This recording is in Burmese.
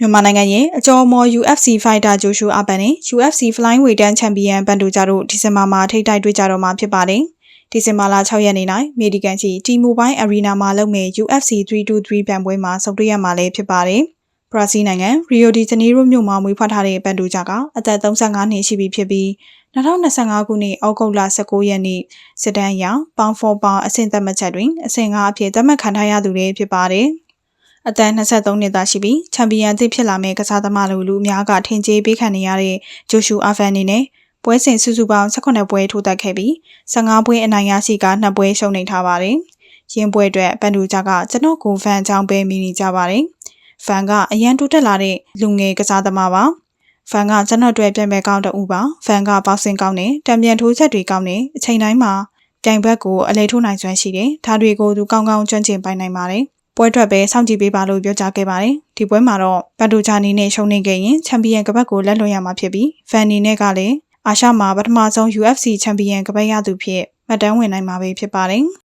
မြန်မာနိုင်ငံရဲ့အကျော်အမော် UFC Fighter ဂျိုရှူအာပန်နဲ့ UFC Flyweight တန်းချန်ပီယံဘန်ဒူဂျာတို့ဒီဇင်ဘာမှာထိပ်တိုက်တွေ့ကြတော့မှာဖြစ်ပါတယ်။ဒီဇင်ဘာလ6ရက်နေ့၌မေဒီကန်စီ T-Mobile Arena မှာလုပ်မယ့် UFC 323ပြိုင်ပွဲမှာဆုံတွေ့ရမှာလည်းဖြစ်ပါတယ်။ဘရာဇီးနိုင်ငံရီယိုဒီဂျနီရိုမြို့မှာမွေးဖွားထားတဲ့ဘန်ဒူဂျာကအသက်35နှစ်ရှိပြီဖြစ်ပြီး2025ခုနှစ်ဩဂုတ်လ19ရက်နေ့စစ်တမ်းအရပေါင်ဖော်ပေါင်အဆင့်သက်မှတ်ချက်တွင်အဆင့်5အဖြစ်သတ်မှတ်ခံထားရသူလည်းဖြစ်ပါတယ်။ အသက်23နှစ်သားရှိပြီးချန်ပီယံအသစ်ဖြစ်လာမယ့်ကစားသမားလိုလူအများကထင်ကြေးပေးခံနေရတဲ့ဂျိုရှူအာဖန်အနေနဲ့ပွဲစဉ်စုစုပေါင်း18ပွဲထိုးသက်ခဲ့ပြီး15ပွဲအနိုင်ရရှိက2ပွဲရှုံးနိမ့်ထားပါတယ်။ရင်းပွဲအတွက်ပန်ဒူဂျာကကျွန်တော်ကိုဖန်အကြောင်းပဲမိနေကြပါတယ်။ဖန်ကအရန်တိုးတက်လာတဲ့လူငယ်ကစားသမားပါ။ဖန်ကကျွန်တော်အတွက်ပြန်ပဲကောင်းတူပါ။ဖန်ကပေါက်စင်ကောင်းတယ်။တံပြန်ထိုးချက်တွေကောင်းတယ်။အချိန်တိုင်းမှာပြိုင်ဘက်ကိုအလဲထိုးနိုင်စွမ်းရှိတယ်။ဒါတွေကိုသူကောင်းကောင်းကျွမ်းကျင်ပိုင်နိုင်ပါတယ်။ ပွဲထွက်ပဲစောင့်ကြည့်ပေးပါလို့ပြောကြားခဲ့ပါတယ်။ဒီပွဲမှာတော့ဘတ်တူချာနီနဲ့ရှုံးနေခဲ့ရင်ချန်ပီယံကပတ်ကိုလက်လွန်ရမှာဖြစ်ပြီးဖန်နီနဲ့ကလည်းအာရှမှာပထမဆုံး UFC ချန်ပီယံကပတ်ရသူဖြစ်မှတ်တမ်းဝင်နိုင်မှာပဲဖြစ်ပါတယ်။